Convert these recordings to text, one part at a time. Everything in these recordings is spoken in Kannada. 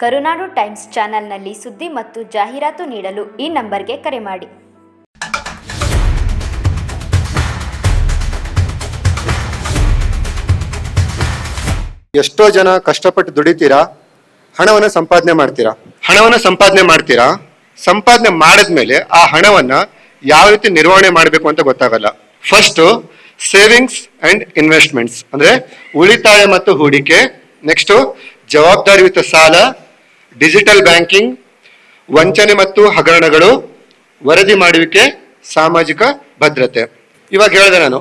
ಕರುನಾಡು ಟೈಮ್ಸ್ ಚಾನೆಲ್ನಲ್ಲಿ ಸುದ್ದಿ ಮತ್ತು ಜಾಹೀರಾತು ನೀಡಲು ಈ ನಂಬರ್ಗೆ ಕರೆ ಮಾಡಿ. ಎಷ್ಟೋ ಜನ ಕಷ್ಟಪಟ್ಟು ದುಡಿತೀರಾ? ಹಣವನ್ನು ಸಂಪಾದನೆ ಮಾಡ್ತೀರಾ? ಹಣವನ್ನು ಸಂಪಾದನೆ ಮಾಡ್ತೀರಾ? ಸಂಪಾದನೆ ಮಾಡಿದ್ಮೇಲೆ ಆ ಹಣವನ್ನ ಯಾವ ರೀತಿ ನಿರ್ವಹಣೆ ಮಾಡಬೇಕು ಅಂತ ಗೊತ್ತಾಗಲ್ಲ. ಫಸ್ಟ್ ಸೇವಿಂಗ್ಸ್ ಅಂಡ್ ಇನ್ವೆಸ್ಟ್ಮೆಂಟ್ಸ್ ಅಂದ್ರೆ ಉಳಿತಾಯ ಮತ್ತು ಹೂಡಿಕೆ. ನೆಕ್ಸ್ಟ್ ಜವಾಬ್ದಾರಿಯುತ ಸಾಲ. ಡಿಜಿಟಲ್ ಬ್ಯಾಂಕಿಂಗ್, ವಂಚನೆ ಮತ್ತು ಹಗರಣಗಳು, ವರದಿ ಮಾಡುವಿಕೆ, ಸಾಮಾಜಿಕ ಭದ್ರತೆ. ಇವಾಗ ಹೇಳಿದೆ ನಾನು,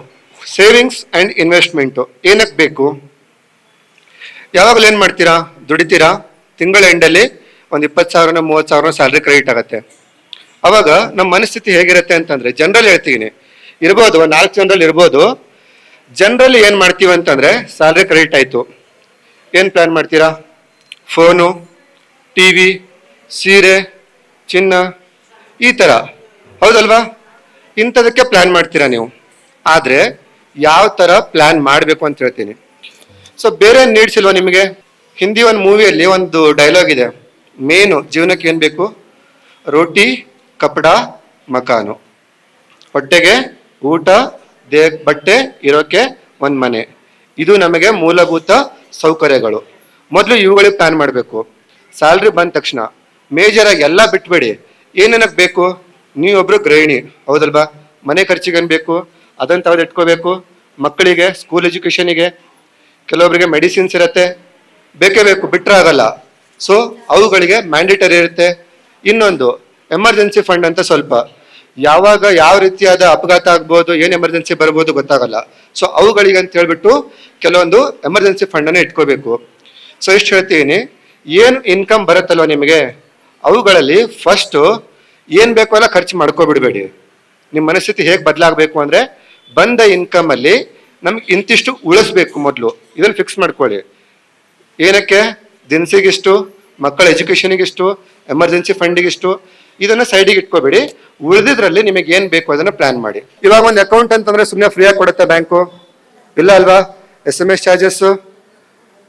ಸೇವಿಂಗ್ಸ್ ಅಂಡ್ ಇನ್ವೆಸ್ಟ್ಮೆಂಟು, ಏನಕ್ಕೆ ಬೇಕು? ಯಾವಾಗಲೂ ಏನು ಮಾಡ್ತೀರಾ? ದುಡಿತೀರಾ? ತಿಂಗಳ ಎಂಡಲ್ಲಿ ಒಂದು ಇಪ್ಪತ್ತು ಸಾವಿರನ, ಮೂವತ್ತು ಸಾವಿರ ಸ್ಯಾಲ್ರಿ ಕ್ರೆಡಿಟ್ ಆಗುತ್ತೆ. ಅವಾಗ ನಮ್ಮ ಮನಸ್ಥಿತಿ ಹೇಗಿರುತ್ತೆ ಅಂತಂದರೆ ಜನರಲ್ ಹೇಳ್ತೀನಿ, ಇರ್ಬೋದು, ಒಂದು ನಾಲ್ಕು ಜನರಲ್ಲಿ ಇರ್ಬೋದು, ಜನರಲ್ಲಿ ಏನು ಮಾಡ್ತೀವಿ ಅಂತಂದರೆ, ಸ್ಯಾಲ್ರಿ ಕ್ರೆಡಿಟ್ ಆಯಿತು. ಏನು ಪ್ಲ್ಯಾನ್ ಮಾಡ್ತೀರಾ? ಫೋನು ಟಿ ವಿ ಸೀರೆ, ಚಿನ್ನ, ಈ ಥರ ಹೌದಲ್ವಾ? ಇಂಥದಕ್ಕೆ ಪ್ಲ್ಯಾನ್ ಮಾಡ್ತೀರಾ ನೀವು? ಆದರೆ ಯಾವ ಥರ ಪ್ಲ್ಯಾನ್ ಮಾಡಬೇಕು ಅಂತ ಹೇಳ್ತೀನಿ. ಸೊ ಬೇರೆ ನೀಡ್ಸ್ ಇಲ್ವಾ ನಿಮಗೆ? ಹಿಂದಿ ಒಂದು ಮೂವಿಯಲ್ಲಿ ಒಂದು ಡೈಲಾಗ್ ಇದೆ. ಮೇನು ಜೀವನಕ್ಕೆ ಏನು ಬೇಕು? ರೋಟಿ, ಕಪಡ, ಮಕಾನು. ಹೊಟ್ಟೆಗೆ ಊಟ, ದೇ, ಬಟ್ಟೆ, ಇರೋಕೆ ಒಂದು ಮನೆ. ಇದು ನಮಗೆ ಮೂಲಭೂತ ಸೌಕರ್ಯಗಳು. ಮೊದಲು ಇವುಗಳಿಗೆ ಪ್ಲಾನ್ ಮಾಡಬೇಕು. ಸ್ಯಾಲ್ರಿ ಬಂದ ತಕ್ಷಣ ಮೇಜರಾಗಿ ಎಲ್ಲ ಬಿಟ್ಬೇಡಿ. ಏನೇನಕ್ಕೆ ಬೇಕು? ನೀವೊಬ್ರು ಗೃಹಿಣಿ. ಹೌದಲ್ವಾ? ಮನೆ ಖರ್ಚಿಗೆ ಬೇಕು? ಅದನ್ನು ತೆಗೆದು ಇಟ್ಕೋಬೇಕು. ಮಕ್ಕಳಿಗೆ ಸ್ಕೂಲ್ ಎಜುಕೇಷನಿಗೆ ಕೆಲವೊಬ್ಬರಿಗೆ ಮೆಡಿಸಿನ್ಸ್ ಇರುತ್ತೆ. ಬೇಕೇ ಬೇಕು ಬಿಟ್ಟರೆ ಆಗಲ್ಲ. ಸೊ ಅವುಗಳಿಗೆ ಮ್ಯಾಂಡೇಟರಿ ಇರುತ್ತೆ. ಇನ್ನೊಂದು ಎಮರ್ಜೆನ್ಸಿ ಫಂಡ್ ಅಂತ ಸ್ವಲ್ಪ. ಯಾವಾಗ ಯಾವ ರೀತಿಯಾದ ಅಪಘಾತ ಆಗ್ಬೋದು, ಏನು ಎಮರ್ಜೆನ್ಸಿ ಬರ್ಬೋದು ಗೊತ್ತಾಗಲ್ಲ. ಸೊ ಅವುಗಳಿಗೆ ಅಂತ ಹೇಳ್ಬಿಟ್ಟು ಕೆಲವೊಂದು ಎಮರ್ಜೆನ್ಸಿ ಫಂಡನ್ನು ಇಟ್ಕೋಬೇಕು. ಸೊ ಇಷ್ಟು ಹೇಳ್ತೀನಿ. ಏನು ಇನ್ಕಮ್ ಬರುತ್ತಲ್ವ ನಿಮಗೆ? ಅವುಗಳಲ್ಲಿ ಫಸ್ಟು ಏನು ಬೇಕೋ ಎಲ್ಲ ಖರ್ಚು ಮಾಡ್ಕೊಬಿಡಬೇಡಿ. ನಿಮ್ಮ ಮನಸ್ಥಿತಿ ಹೇಗೆ ಬದಲಾಗಬೇಕು ಅಂದರೆ ಬಂದ ಇನ್ಕಮಲ್ಲಿ ನಮ್ಗೆ ಇಂತಿಷ್ಟು ಉಳಿಸ್ಬೇಕು ಮೊದಲು. ಇದನ್ನು ಫಿಕ್ಸ್ ಮಾಡ್ಕೊಳ್ಳಿ. ಏನಕ್ಕೆ? ದಿನಸಿಗಿಷ್ಟು, ಮಕ್ಕಳ ಎಜುಕೇಷನಿಗಿಷ್ಟು ಎಮರ್ಜೆನ್ಸಿ ಫಂಡಿಗಿಷ್ಟು ಇದನ್ನ ಸೈಡಿಗೆ ಇಟ್ಕೋಬೇಡಿ. ಉಳಿದಿದ್ರಲ್ಲಿ ನಿಮಗೆ ಏನು ಬೇಕು ಅದನ್ನ ಪ್ಲಾನ್ ಮಾಡಿ. ಇವಾಗ ಒಂದು ಅಕೌಂಟ್ ಅಂತಂದ್ರೆ ಸುಮ್ಮನೆ ಫ್ರೀಯಾಗಿ ಕೊಡುತ್ತೆ ಬ್ಯಾಂಕು ಇಲ್ಲ ಅಲ್ವಾ? S M S charges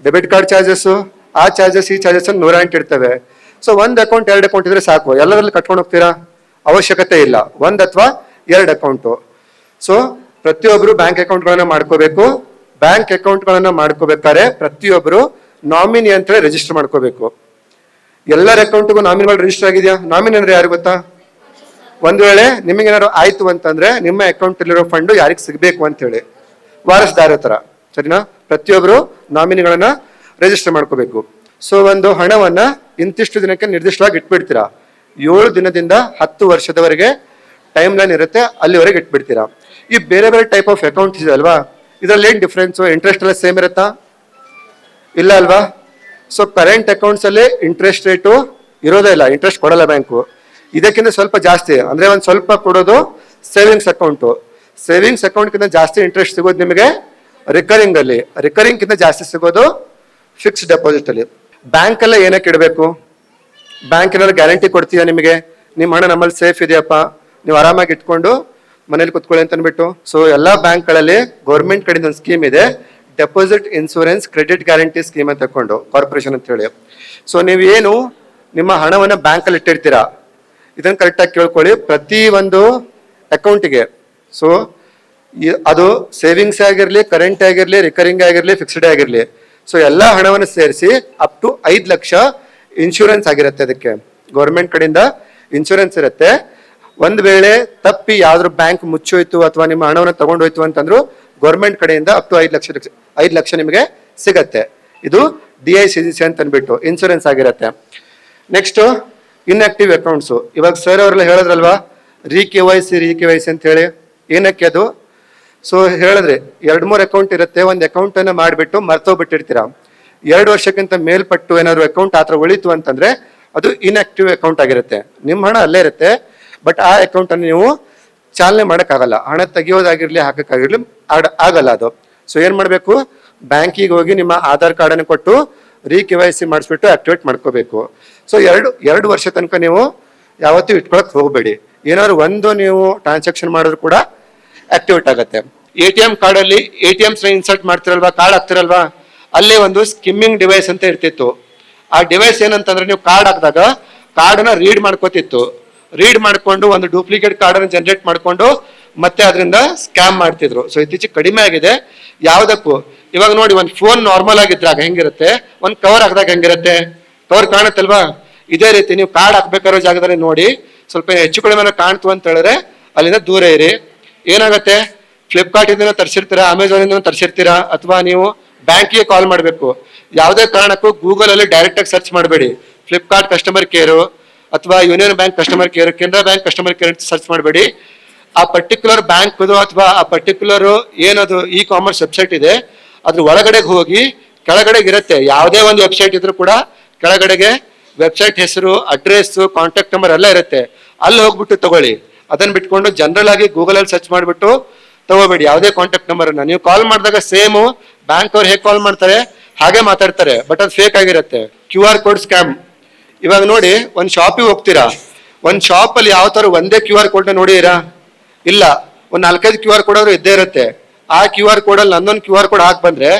debit card charges ಆ ಚಾರ್ಜಸ್ ಈ ಚಾರ್ಜಸ್ ನೂರ ಎಂಟು ಇರ್ತವೆ ಸೊ ಒಂದು ಅಕೌಂಟ್ ಎರಡು ಅಕೌಂಟ್ ಇದ್ರೆ ಸಾಕು. ಎಲ್ಲರಲ್ಲಿ ಕಟ್ಕೊಂಡು ಹೋಗ್ತೀರಾ? ಅವಶ್ಯಕತೆ ಇಲ್ಲ. ಒಂದು ಅಥವಾ ಎರಡು ಅಕೌಂಟು ಸೊ ಪ್ರತಿಯೊಬ್ಬರು ಬ್ಯಾಂಕ್ ಅಕೌಂಟ್ಗಳನ್ನು ಮಾಡ್ಕೋಬೇಕು. ಬ್ಯಾಂಕ್ ಅಕೌಂಟ್ಗಳನ್ನು ಮಾಡ್ಕೋಬೇಕಾದ್ರೆ ಪ್ರತಿಯೊಬ್ಬರು ನಾಮಿನಿ ಅಂತ ರಿಜಿಸ್ಟರ್ ಮಾಡ್ಕೋಬೇಕು. ಎಲ್ಲರ ಅಕೌಂಟ್ಗೂ ನಾಮಿನಿಗಳು ರಿಜಿಸ್ಟರ್ ಆಗಿದೆಯಾ? ನಾಮಿನಿ ಅಂದ್ರೆ ಯಾರು ಗೊತ್ತಾ? ಒಂದ್ ವೇಳೆ ನಿಮಗೇನಾದ್ರು ಆಯಿತು ಅಂತಂದ್ರೆ ನಿಮ್ಮ ಅಕೌಂಟ್ ಫಂಡು ಯಾರಿಗೆ ಸಿಗಬೇಕು ಅಂತ ಹೇಳಿ ವಾರಸ್ದಾರ ತರ ಸರಿನಾ ಪ್ರತಿಯೊಬ್ಬರು ನಾಮಿನಿಗಳನ್ನ ರಿಜಿಸ್ಟರ್ ಮಾಡ್ಕೋಬೇಕು. ಸೊ ಒಂದು ಹಣವನ್ನ ಇಂತಿಷ್ಟು ದಿನಕ್ಕೆ ನಿರ್ದಿಷ್ಟವಾಗಿ ಇಟ್ಬಿಡ್ತೀರಾ? ಏಳು ದಿನದಿಂದ ಹತ್ತು ವರ್ಷದವರೆಗೆ ಟೈಮ್ ಲೈನ್ ಇರುತ್ತೆ, ಅಲ್ಲಿವರೆಗೆ ಇಟ್ಬಿಡ್ತೀರಾ? ಈ ಬೇರೆ ಬೇರೆ ಟೈಪ್ ಆಫ್ ಅಕೌಂಟ್ಸ್ ಇದೆ ಅಲ್ವಾ? ಇದರಲ್ಲಿ ಏನ್ ಡಿಫ್ರೆನ್ಸು ಇಂಟ್ರೆಸ್ಟ್ ಎಲ್ಲ ಸೇಮ್ ಇರುತ್ತಾ? ಇಲ್ಲ ಅಲ್ವಾ? ಸೊ ಕರೆಂಟ್ ಅಕೌಂಟ್ಸ್ ಅಲ್ಲಿ ಇಂಟ್ರೆಸ್ಟ್ ರೇಟು ಇರೋದೇ ಇಲ್ಲ ಇಂಟ್ರೆಸ್ಟ್ ಕೊಡಲ್ಲ ಬ್ಯಾಂಕು ಇದಕ್ಕಿಂತ ಸ್ವಲ್ಪ ಜಾಸ್ತಿ, ಅಂದ್ರೆ ಒಂದು ಸ್ವಲ್ಪ ಕೊಡೋದು ಸೇವಿಂಗ್ಸ್ ಅಕೌಂಟು ಸೇವಿಂಗ್ಸ್ ಅಕೌಂಟ್ಗಿಂತ ಜಾಸ್ತಿ ಇಂಟ್ರೆಸ್ಟ್ ಸಿಗೋದು ನಿಮಗೆ ರಿಕರಿಂಗ್ ಅಲ್ಲಿ. ರಿಕರಿಂಗ್ ಕಿಂತ ಜಾಸ್ತಿ ಸಿಗೋದು ಫಿಕ್ಸ್ಡ್ ಡೆಪಾಸಿಟ್ ಅಲ್ಲಿ. ಬ್ಯಾಂಕ್ ಏನಕ್ಕೆ ಇಡಬೇಕು? ಬ್ಯಾಂಕ್ ಏನಾದ್ರು ಗ್ಯಾರಂಟಿ ಕೊಡ್ತೀಯಾ ನಿಮಗೆ? ನಿಮ್ಮ ಹಣ ನಮ್ಮಲ್ಲಿ ಸೇಫ್ ಇದೆಯಪ್ಪ. ನೀವು ಆರಾಮಾಗಿ ಇಟ್ಕೊಂಡು ಮನೇಲಿ ಕುತ್ಕೊಳ್ಳಿ ಅಂತ ಸೊ ಎಲ್ಲ ಬ್ಯಾಂಕ್ಗಳಲ್ಲಿ ಗೌರ್ಮೆಂಟ್ ಕಡೆಯಿಂದ ಒಂದು ಸ್ಕೀಮ್ ಇದೆ. Deposit insurance credit guarantee scheme ಅಂತ ತಗೊಂಡು ಕಾರ್ಪೊರೇಷನ್ ಅಂತ ಹೇಳಿ. ಸೊ ಏನು ನಿಮ್ಮ ಹಣವನ್ನು ಬ್ಯಾಂಕಲ್ಲಿ ಇಟ್ಟಿರ್ತೀರಾ? ಇದನ್ನು ಕರೆಕ್ಟಾಗಿ ಕೇಳ್ಕೊಳ್ಳಿ. ಪ್ರತಿ ಒಂದು ಅಕೌಂಟಿಗೆ ಸೊ ಅದು ಸೇವಿಂಗ್ಸ್ ಆಗಿರಲಿ ಕರೆಂಟ್ ಆಗಿರಲಿ ರಿಕರಿಂಗ್ ಆಗಿರಲಿ ಫಿಕ್ಸ್ಡ್ ಆಗಿರ್ಲಿ ಸೊ ಎಲ್ಲಾ ಹಣವನ್ನು ಸೇರಿಸಿ ಅಪ್ ಟು ಐದು ಲಕ್ಷ ಇನ್ಶೂರೆನ್ಸ್ ಆಗಿರುತ್ತೆ ಅದಕ್ಕೆ. ಗೌರ್ಮೆಂಟ್ ಕಡೆಯಿಂದ ಇನ್ಶೂರೆನ್ಸ್ ಇರುತ್ತೆ. ಒಂದ್ ವೇಳೆ ತಪ್ಪಿ ಯಾವ್ದು ಬ್ಯಾಂಕ್ ಮುಚ್ಚೋಯ್ತು ಅಥವಾ ನಿಮ್ಮ ಹಣವನ್ನು ತಗೊಂಡೋಯ್ತು ಅಂತಂದ್ರು ಗೌರ್ಮೆಂಟ್ ಕಡೆಯಿಂದ ಅಪ್ ಟು ಐದು ಲಕ್ಷ ಐದು ಲಕ್ಷ ನಿಮಗೆ ಸಿಗತ್ತೆ. ಇದು ಡಿ ಐ ಸಿ ಸಿ ಅಂತ ಅಂದ್ಬಿಟ್ಟು ಇನ್ಶೂರೆನ್ಸ್ ಆಗಿರತ್ತೆ. ನೆಕ್ಸ್ಟ್ ಇನ್ಆಕ್ಟಿವ್ ಅಕೌಂಟ್ಸು ಇವಾಗ ಸರ್ ಅವರೆಲ್ಲ ಹೇಳಿದ್ರಲ್ವಾ? Re K Y C re K Y C ಅಂತ ಹೇಳಿ. ಏನಕ್ಕೆ ಅದು? ಸೊ ಹೇಳಿದ್ರೆ ಎರಡು ಮೂರು ಅಕೌಂಟ್ ಇರುತ್ತೆ, ಒಂದು ಅಕೌಂಟ್ ಅನ್ನ ಮಾಡಿಬಿಟ್ಟು ಮರ್ತೋಗ್ಬಿಟ್ಟಿರ್ತೀರಾ? ಎರಡು ವರ್ಷಕ್ಕಿಂತ ಮೇಲ್ಪಟ್ಟು ಏನಾದ್ರು ಅಕೌಂಟ್ ಆತರ ಉಳಿತು ಅಂತಂದ್ರೆ ಅದು ಇನ್ಆಕ್ಟಿವ್ ಅಕೌಂಟ್ ಆಗಿರುತ್ತೆ. ನಿಮ್ಮ ಹಣ ಅಲ್ಲೇ ಇರುತ್ತೆ ಬಟ್ ಆ ಅಕೌಂಟ್ ಅನ್ನು ನೀವು ಚಾಲನೆ ಮಾಡೋಕ್ಕಾಗಲ್ಲ. ಹಣ ತೆಗಿಯೋದಾಗಿರ್ಲಿ, ಹಾಕಕ್ಕಾಗಿರ್ಲಿ, ಆಡ- ಆಗಲ್ಲ ಅದು. ಸೊ ಏನ್ ಮಾಡಬೇಕು? ಬ್ಯಾಂಕಿಗೆ ಹೋಗಿ ನಿಮ್ಮ ಆಧಾರ್ ಕಾರ್ಡ್ ಅನ್ನು ಕೊಟ್ಟು ರೀ ಕೆ ವೈ ಸಿ ಮಾಡಿಸ್ಬಿಟ್ಟು ಆಕ್ಟಿವೇಟ್ ಮಾಡ್ಕೋಬೇಕು. ಸೊ ಎರಡು ಎರಡು ವರ್ಷ ತನಕ ನೀವು ಯಾವತ್ತೂ ಇಟ್ಕೊಳಕ್ ಹೋಗಬೇಡಿ. ಏನಾದ್ರು ಒಂದು ನೀವು ಟ್ರಾನ್ಸಾಕ್ಷನ್ ಮಾಡಿದ್ರು ಕೂಡ ಆಕ್ಟಿವೇಟ್ ಆಗುತ್ತೆ. ಎ ಟಿ ಎಂ ಕಾರ್ಡ್ ಅಲ್ಲಿ ಎ ಟಿ ಎಮ್ಸ್ನ ಇನ್ಸರ್ಟ್ ಮಾಡ್ತಿರಲ್ವಾ, ಕಾರ್ಡ್ ಹಾಕ್ತಿರಲ್ವಾ, ಅಲ್ಲೇ ಒಂದು ಸ್ಕಿಮ್ಮಿಂಗ್ ಡಿವೈಸ್ ಅಂತ ಇರ್ತಿತ್ತು. ಆ ಡಿವೈಸ್ ಏನಂತಂದ್ರೆ ನೀವು ಕಾರ್ಡ್ ಹಾಕಿದಾಗ ಕಾರ್ಡನ್ನ ರೀಡ್ ಮಾಡ್ಕೋತಿತ್ತು. ರೀಡ್ ಮಾಡ್ಕೊಂಡು ಒಂದು ಡೂಪ್ಲಿಕೇಟ್ ಕಾರ್ಡನ್ನು ಜನರೇಟ್ ಮಾಡ್ಕೊಂಡು ಮತ್ತೆ ಅದರಿಂದ ಸ್ಕ್ಯಾಮ್ ಮಾಡ್ತಿದ್ರು. ಸೊ ಇತ್ತೀಚೆಗೆ ಕಡಿಮೆ ಆಗಿದೆ. ಯಾವುದಕ್ಕೂ? ಇವಾಗ ನೋಡಿ, ಒಂದು ಫೋನ್ ನಾರ್ಮಲ್ ಆಗಿದ್ರಾಗ ಹೆಂಗಿರುತ್ತೆ? ಒಂದು ಕವರ್ ಹಾಕಿದಾಗ ಹೆಂಗಿರುತ್ತೆ? ಕವರ್ ಕಾಣುತ್ತಲ್ವಾ? ಇದೇ ರೀತಿ ನೀವು ಕಾರ್ಡ್ ಹಾಕ್ಬೇಕಾರೋ ಜಾಗದಲ್ಲಿ ನೋಡಿ, ಸ್ವಲ್ಪ ಹೆಚ್ಚು ಕಡಿಮೆ ಕಾಣ್ತು ಅಂತ ಹೇಳಿದ್ರೆ ಅಲ್ಲಿಂದ ದೂರ ಇರಿ. ಏನಾಗುತ್ತೆ? ಫ್ಲಿಪ್ಕಾರ್ಟ್ ಇಂದ ತರಿಸಿರ್ತೀರಾ ಅಮೆಝಾನ್ ಇಂದ ತರಿಸಿರ್ತೀರಾ, ಅಥವಾ ನೀವು ಬ್ಯಾಂಕಿಗೆ ಕಾಲ್ ಮಾಡಬೇಕು? ಯಾವುದೇ ಕಾರಣಕ್ಕೂ ಗೂಗಲ್ ಅಲ್ಲಿ ಡೈರೆಕ್ಟ್ ಆಗಿ ಸರ್ಚ್ ಮಾಡಬೇಡಿ. ಫ್ಲಿಪ್ಕಾರ್ಟ್ ಕಸ್ಟಮರ್ ಕೇರು ಅಥವಾ Union Bank customer care Canara bank customer care ಅಂತ ಸರ್ಚ್ ಮಾಡಬೇಡಿ. ಆ ಪರ್ಟಿಕ್ಯುಲರ್ ಬ್ಯಾಂಕ್ ಅಥವಾ ಆ ಪರ್ಟಿಕ್ಯುಲರ್ ಏನದು ಇ ಕಾಮರ್ಸ್ ವೆಬ್ಸೈಟ್ ಇದೆ, ಅದ್ರ ಒಳಗಡೆಗೆ ಹೋಗಿ, ಕೆಳಗಡೆಗೆ ಇರುತ್ತೆ. ಯಾವುದೇ ಒಂದು ವೆಬ್ಸೈಟ್ ಇದ್ರೂ ಕೂಡ ಕೆಳಗಡೆಗೆ ವೆಬ್ಸೈಟ್ ಹೆಸರು ಅಡ್ರೆಸ್ ಕಾಂಟ್ಯಾಕ್ಟ್ ನಂಬರ್ ಎಲ್ಲ ಇರುತ್ತೆ. ಅಲ್ಲಿ ಹೋಗ್ಬಿಟ್ಟು ತಗೊಳ್ಳಿ. ಅದನ್ನ ಬಿಟ್ಕೊಂಡು ಜನರಲ್ ಆಗಿ ಗೂಗಲ್ ಅಲ್ಲಿ ಸರ್ಚ್ ಮಾಡಿಬಿಟ್ಟು ತಗೋಬೇಡಿ. ಯಾವುದೇ ಕಾಂಟ್ಯಾಕ್ಟ್ ನಂಬರ್ ಅನ್ನ. ನೀವು ಕಾಲ್ ಮಾಡಿದಾಗ ಸೇಮು ಬ್ಯಾಂಕ್ ಅವ್ರು ಹೇಗೆ ಕಾಲ್ ಮಾಡ್ತಾರೆ? ಹಾಗೆ ಮಾತಾಡ್ತಾರೆ. ಬಟ್ ಅದು ಫೇಕ್ ಆಗಿರುತ್ತೆ. ಕ್ಯೂ ಆರ್ ಕೋಡ್ ಸ್ಕ್ಯಾಮ್ ಇವಾಗ ನೋಡಿ, ಒಂದು ಶಾಪಿಗೆ ಹೋಗ್ತೀರಾ? ಒಂದು ಶಾಪ್ ಅಲ್ಲಿ ಯಾವ ಥರ ಒಂದೇ ಕ್ಯೂ ಆರ್ ಕೋಡ್ ನೋಡಿರಾ ಇಲ್ಲ. ಒಂದು ನಾಲ್ಕೈದು ಕ್ಯೂ ಆರ್ ಕೋಡ್ ಆದರೂ ಇದ್ದೇ ಇರುತ್ತೆ. ಆ ಕ್ಯೂ ಆರ್ ಕೋಡ್ ಅಲ್ಲಿ ನಂದೊಂದು ಕ್ಯೂ ಆರ್ ಕೋಡ್ ಹಾಕಿ ಬಂದ್ರೆ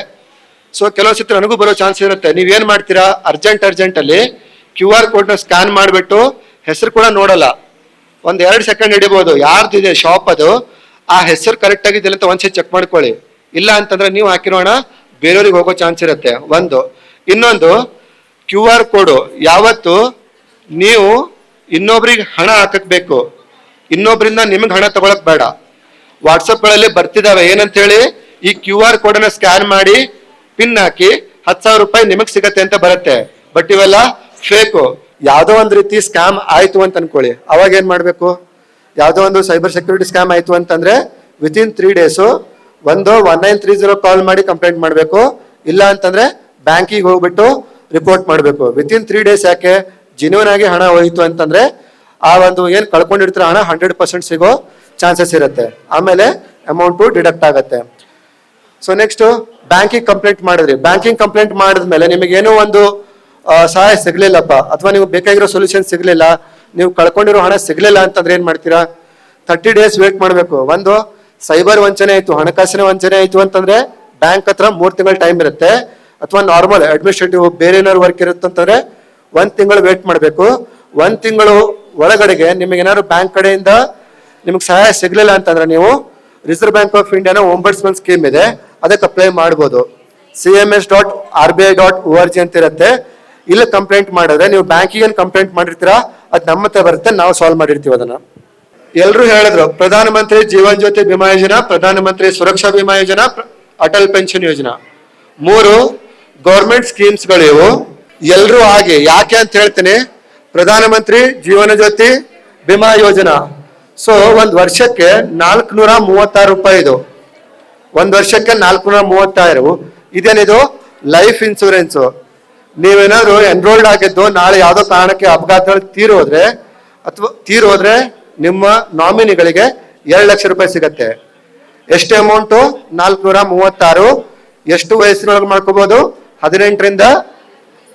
ಸೊ ಕೆಲವು ಸತಿ ನನಗೂ ಬರೋ ಚಾನ್ಸ್ ಇರುತ್ತೆ. ನೀವೇನು ಮಾಡ್ತೀರಾ? ಅರ್ಜೆಂಟ್ ಅರ್ಜೆಂಟ್ ಅಲ್ಲಿ ಕ್ಯೂ ಆರ್ ಕೋಡ್ನ ಸ್ಕ್ಯಾನ್ ಮಾಡಿಬಿಟ್ಟು ಹೆಸರು ಕೂಡ ನೋಡಲ್ಲ. ಒಂದ್ ಎರಡು ಸೆಕೆಂಡ್ ಹಿಡಿಬಹುದು ಯಾರ್ದಿದೆ ಶಾಪ್ ಅದು, ಆ ಹೆಸರು ಕರೆಕ್ಟ್ ಆಗಿದೆಯಲ್ಲ ಅಂತ ಒಂದ್ಸತಿ ಚೆಕ್ ಮಾಡ್ಕೊಳ್ಳಿ. ಇಲ್ಲ ಅಂತಂದ್ರೆ ನೀವು ಹಾಕಿರೋಣ, ಬೇರೆಯವ್ರಿಗೆ ಹೋಗೋ ಚಾನ್ಸ್ ಇರುತ್ತೆ. ಒಂದು. ಇನ್ನೊಂದು ಕ್ಯೂ ಆರ್ ಕೋಡು ಯಾವತ್ತು ನೀವು ಇನ್ನೊಬ್ರಿಗೆ ಹಣ ಹಾಕಬೇಕು ಬೇಕು ಇನ್ನೊಬ್ರಿಂದ ನಿಮ್ಗೆ ಹಣ ತಗೊಳಕ್ ಬೇಡ. ವಾಟ್ಸಪ್ಗಳಲ್ಲಿ ಬರ್ತಿದಾವೆ. ಏನಂತ ಹೇಳಿ ಈ ಕ್ಯೂ ಆರ್ ಕೋಡ್ ಅನ್ನ ಸ್ಕ್ಯಾನ್ ಮಾಡಿ ಪಿನ್ ಹಾಕಿ ಹತ್ತು ಸಾವಿರ ರೂಪಾಯಿ ನಿಮಗ್ ಸಿಗತ್ತೆ ಅಂತ ಬರುತ್ತೆ. ಬಟ್ ಇವೆಲ್ಲ ಫೇಕು ಯಾವ್ದೋ ಒಂದು ರೀತಿ ಸ್ಕ್ಯಾಮ್ ಆಯಿತು ಅಂತ ಅನ್ಕೊಳ್ಳಿ. ಅವಾಗ ಏನು ಮಾಡಬೇಕು? ಯಾವುದೋ ಒಂದು ಸೈಬರ್ ಸೆಕ್ಯೂರಿಟಿ ಸ್ಕ್ಯಾಮ್ ಆಯಿತು ಅಂತಂದ್ರೆ ವಿತಿನ್ ತ್ರೀ ಡೇಸು ಒಂದು one nine three zero call ಮಾಡಿ ಕಂಪ್ಲೇಂಟ್ ಮಾಡಬೇಕು. ಇಲ್ಲ ಅಂತಂದ್ರೆ ಬ್ಯಾಂಕಿಗೆ ಹೋಗ್ಬಿಟ್ಟು ರಿಪೋರ್ಟ್ ಮಾಡಬೇಕು. ವಿತಿನ್ ತ್ರೀ ಡೇಸ್ ಯಾಕೆ? ಜಿನ್ಯೂನ್ ಆಗಿ ಹಣ ಹೋಯಿತು ಅಂತಂದ್ರೆ ಆ ಒಂದು ಏನು ಕಳ್ಕೊಂಡಿರ್ತೀರ ಹಣ ಹಂಡ್ರೆಡ್ ಪರ್ಸೆಂಟ್ ಸಿಗೋ ಚಾನ್ಸಸ್ ಇರುತ್ತೆ. ಆಮೇಲೆ ಅಮೌಂಟು ಡಿಡಕ್ಟ್ ಆಗುತ್ತೆ. ಸೊ ನೆಕ್ಸ್ಟ್ ಬ್ಯಾಂಕಿಗೆ ಕಂಪ್ಲೇಂಟ್ ಮಾಡಿದ್ರಿ. ಬ್ಯಾಂಕಿಂಗ್ ಕಂಪ್ಲೇಂಟ್ ಮಾಡಿದ್ಮೇಲೆ ನಿಮಗೆ ಏನೋ ಒಂದು ಸಹಾಯ ಸಿಗ್ಲಿಲ್ಲಪ್ಪ. ಅಥವಾ ನೀವು ಬೇಕಾಗಿರೋ ಸೊಲ್ಯೂಷನ್ ಸಿಗ್ಲಿಲ್ಲ, ನೀವು ಕಳ್ಕೊಂಡಿರೋ ಹಣ ಸಿಗ್ಲಿಲ್ಲ ಅಂತಂದ್ರೆ ಏನ್ ಮಾಡ್ತೀರಾ? ತರ್ಟಿ ಡೇಸ್ ವೇಟ್ ಮಾಡಬೇಕು. ಒಂದು ಸೈಬರ್ ವಂಚನೆ ಆಯ್ತು, ಹಣಕಾಸಿನ ವಂಚನೆ ಆಯ್ತು ಅಂತಂದ್ರೆ ಬ್ಯಾಂಕ್ ಹತ್ರ ಮೂರ್ ತಿಂಗಳ ಟೈಮ್ ಇರುತ್ತೆ. ಅಥವಾ ನಾರ್ಮಲ್ ಅಡ್ಮಿನಿಸ್ಟ್ರೇಟಿವ್ ಬೇರೆ ಏನಾದ್ರು ವರ್ಕ್ ಇರುತ್ತೆ ಅಂತಂದ್ರೆ ಒಂದ್ ತಿಂಗಳು ವೇಟ್ ಮಾಡಬೇಕು. ಒಂದ್ ತಿಂಗಳು ಒಳಗಡೆಗೆ ನಿಮಗೆ ಏನಾದ್ರು ಬ್ಯಾಂಕ್ ಕಡೆಯಿಂದ ನಿಮ್ಗೆ ಸಹಾಯ ಸಿಗ್ಲಿಲ್ಲ ಅಂತಂದ್ರೆ ನೀವು ರಿಸರ್ವ್ ಬ್ಯಾಂಕ್ ಆಫ್ ಇಂಡಿಯಾನ ಒಂಬರ್ಸ್ಮನ್ ಸ್ಕೀಮ್ ಇದೆ. ಅದಕ್ಕೆ ಅಪ್ಲೈ ಮಾಡ್ಬೋದು. C M S dot R B I dot O R G ಅಂತ ಇರುತ್ತೆ. ಇಲ್ಲಿ ಕಂಪ್ಲೇಂಟ್ ಮಾಡಿದ್ರೆ, ನೀವು ಬ್ಯಾಂಕಿಗೆ ಕಂಪ್ಲೇಂಟ್ ಮಾಡಿರ್ತೀರಾ? ಅದು ನಮ್ಮ ಹತ್ರ ಬರುತ್ತೆ, ನಾವು ಸಾಲ್ವ್ ಮಾಡಿರ್ತೀವಿ ಅದನ್ನ. ಎಲ್ಲರೂ ಹೇಳಿದ್ರು, ಪ್ರಧಾನ ಮಂತ್ರಿ ಜೀವನ್ ಜ್ಯೋತಿ ಬಿಮಾ ಯೋಜನಾ, ಪ್ರಧಾನ ಮಂತ್ರಿ ಸುರಕ್ಷಾ ಬಿಮಾ ಯೋಜನಾ ಅಟಲ್ ಪೆನ್ಷನ್ ಯೋಜನಾ. ಮೂರು ಗೌರ್ಮೆಂಟ್ ಸ್ಕೀಮ್ಸ್ ಗಳಿವು ಎಲ್ಲರೂ ಹಾಗೆ ಯಾಕೆ ಅಂತ ಹೇಳ್ತೀನಿ, ಪ್ರಧಾನ ಮಂತ್ರಿ ಜೀವನ ಜ್ಯೋತಿ ಬಿಮಾ ಯೋಜನಾ. ಸೊ ಒಂದ್ ವರ್ಷಕ್ಕೆ ನಾಲ್ಕುನೂರ ಮೂವತ್ತಾರು ರೂಪಾಯಿ ಇದು. ಒಂದ್ ವರ್ಷಕ್ಕೆ ನಾಲ್ಕುನೂರ ಮೂವತ್ತಾರು. ಇದೇನಿದು? ಲೈಫ್ ಇನ್ಸೂರೆನ್ಸ್ ನೀವೇನಾದ್ರು ಎನ್ರೋಲ್ಡ್ ಆಗಿದ್ದು ನಾಳೆ ಯಾವುದೋ ಕಾರಣಕ್ಕೆ ಅಪಘಾತ ತೀರೋದ್ರೆ ಅಥವಾ ತೀರೋದ್ರೆ ನಿಮ್ಮ ನಾಮಿನಿಗಳಿಗೆ ಎರಡು ಲಕ್ಷ ರೂಪಾಯಿ ಸಿಗತ್ತೆ. ಎಷ್ಟು ಅಮೌಂಟು ನಾಲ್ಕುನೂರ ಮೂವತ್ತಾರು ಎಷ್ಟು ವಯಸ್ಸಿನೊಳಗೆ ಮಾಡ್ಕೋಬಹುದು ಹದಿನೆಂಟರಿಂದ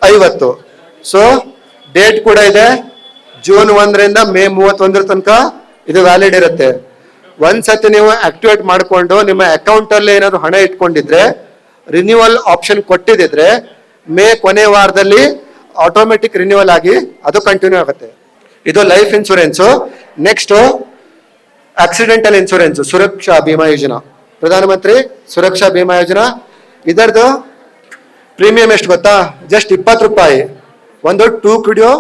ಐವತ್ತು. ಸೊ ಡೇಟ್ ಕೂಡ ಇದೆ. ಜೂನ್ ಒಂದರಿಂದ ಮೇ ಮೂವತ್ತೊಂದರ ತನಕ ಇದು ವ್ಯಾಲಿಡ್ ಇರುತ್ತೆ. ಒಂದ್ಸತಿ ನೀವು ಆಕ್ಟಿವೇಟ್ ಮಾಡಿಕೊಂಡು ನಿಮ್ಮ ಅಕೌಂಟ್ ಅಲ್ಲಿ ಏನಾದ್ರು ಹಣ ಇಟ್ಕೊಂಡಿದ್ರೆ ರಿನ್ಯೂವಲ್ ಆಪ್ಷನ್ ಕೊಟ್ಟಿದ್ರೆ ಮೇ ಕೊನೆ ವಾರದಲ್ಲಿ ಆಟೋಮೆಟಿಕ್ ರಿನ್ಯೂವಲ್ ಆಗಿ ಅದು ಕಂಟಿನ್ಯೂ ಆಗುತ್ತೆ. ಇದು life insurance next accidental insurance Suraksha Bima Yojana. Pradhan Mantri Suraksha Bima Yojana. ಇದರದು premium ಎಷ್ಟು ಗೊತ್ತಾ? ಜಸ್ಟ್ ಇಪ್ಪತ್ತು ರೂಪಾಯಿ. ಒಂದು ಟೂ ಕುಡಿಯೋ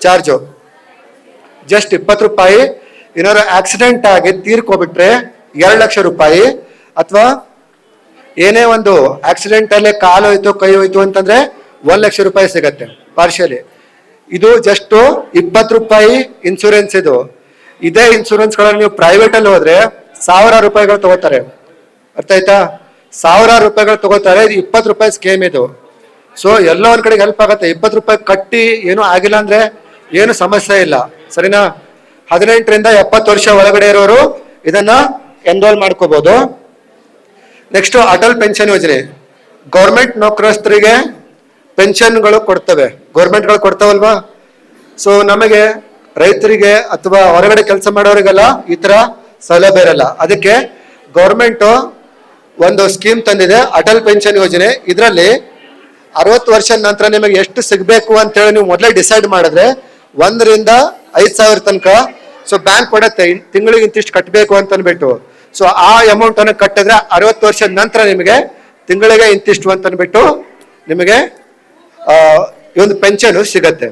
ಚಾರ್ಜು ಜಸ್ಟ್ ಇಪ್ಪತ್ತು ರೂಪಾಯಿ. ಏನಾದ್ರು ಆಕ್ಸಿಡೆಂಟ್ ಆಗಿ ತೀರ್ಕೊಬಿಟ್ರೆ ಎರಡು ಲಕ್ಷ ರೂಪಾಯಿ. ಅಥವಾ ಏನೇ ಒಂದು ಆಕ್ಸಿಡೆಂಟಲ್ಲೇ ಕಾಲು ಹೋಯ್ತು ಕೈ ಹೋಯ್ತು ಅಂತಂದ್ರೆ ಒಂದ್ ಲಕ್ಷ ರೂಪಾಯಿ ಸಿಗತ್ತೆ ಪಾರ್ಶಿಯಲಿ ಇದು ಜಸ್ಟ್ ಇಪ್ಪತ್ತು ರೂಪಾಯಿ ಇನ್ಸೂರೆನ್ಸ್ ಇದು. ಇದೇ ಇನ್ಸೂರೆನ್ಸ್ಗಳನ್ನು ನೀವು ಪ್ರೈವೇಟ್ ಅಲ್ಲಿ ಹೋದ್ರೆ ಸಾವಿರಾರು ರೂಪಾಯಿಗಳು ತಗೋತಾರೆ. ಅರ್ಥ ಆಯ್ತಾ? ಸಾವಿರಾರು ರೂಪಾಯಿಗಳು ತಗೋತಾರೆ, ಇದು ಇಪ್ಪತ್ತು ರೂಪಾಯಿ ಸ್ಕೀಮ್ ಇದು. ಸೊ ಎಲ್ಲ ಒಂದ್ ಕಡೆಗೆ ಹೆಲ್ಪ್ ಆಗುತ್ತೆ. ಇಪ್ಪತ್ತು ರೂಪಾಯಿ ಕಟ್ಟಿ ಏನೂ ಆಗಿಲ್ಲ ಅಂದ್ರೆ ಏನು ಸಮಸ್ಯೆ ಇಲ್ಲ. ಸರಿನಾ? ಹದಿನೆಂಟರಿಂದ ಎಪ್ಪತ್ತು ವರ್ಷ ಒಳಗಡೆ ಇರೋರು ಇದನ್ನ ಎನ್ರೋಲ್ ಮಾಡ್ಕೋಬಹುದು next Atal pension Yojana. Government ನೌಕರಸ್ಥರಿಗೆ ಪೆನ್ಷನ್ಗಳು ಕೊಡ್ತವೆ, ಗೌರ್ಮೆಂಟ್ಗಳು ಕೊಡ್ತಾವಲ್ವಾ? ಸೊ ನಮಗೆ ರೈತರಿಗೆ ಅಥವಾ ಹೊರಗಡೆ ಕೆಲಸ ಮಾಡೋರಿಗೆಲ್ಲ ಈ ತರ ಸೌಲಭ್ಯ ಇರಲ್ಲ. ಅದಕ್ಕೆ ಗೌರ್ಮೆಂಟ್ ಒಂದು ಸ್ಕೀಮ್ ತಂದಿದೆ, ಅಟಲ್ ಪೆನ್ಷನ್ ಯೋಜನೆ. ಇದರಲ್ಲಿ ಅರವತ್ತು ವರ್ಷ ನಂತರ ನಿಮಗೆ ಎಷ್ಟು ಸಿಗಬೇಕು ಅಂತೇಳಿ ನೀವು ಮೊದಲೇ ಡಿಸೈಡ್ ಮಾಡಿದ್ರೆ ಒಂದರಿಂದ ಐದು ಸಾವಿರ ತನಕ ಸೊ ಬ್ಯಾಂಕ್ ಕೊಡತ್ತೆ ತಿಂಗಳಿಗೆ ಇಂತಿಷ್ಟು ಕಟ್ಟಬೇಕು ಅಂತ ಅಂದ್ಬಿಟ್ಟು. ಸೊ ಆ ಅಮೌಂಟ್ ಅನ್ನು ಕಟ್ಟಿದ್ರೆ ಅರವತ್ತು ವರ್ಷದ ನಂತರ ನಿಮಗೆ ತಿಂಗಳಿಗೆ ಇಂತಿಷ್ಟು ಅಂತ ಅಂದ್ಬಿಟ್ಟು ನಿಮಗೆ ಈ ಒಂದು ಪೆನ್ಷನ್ ಸಿಗತ್ತೆ.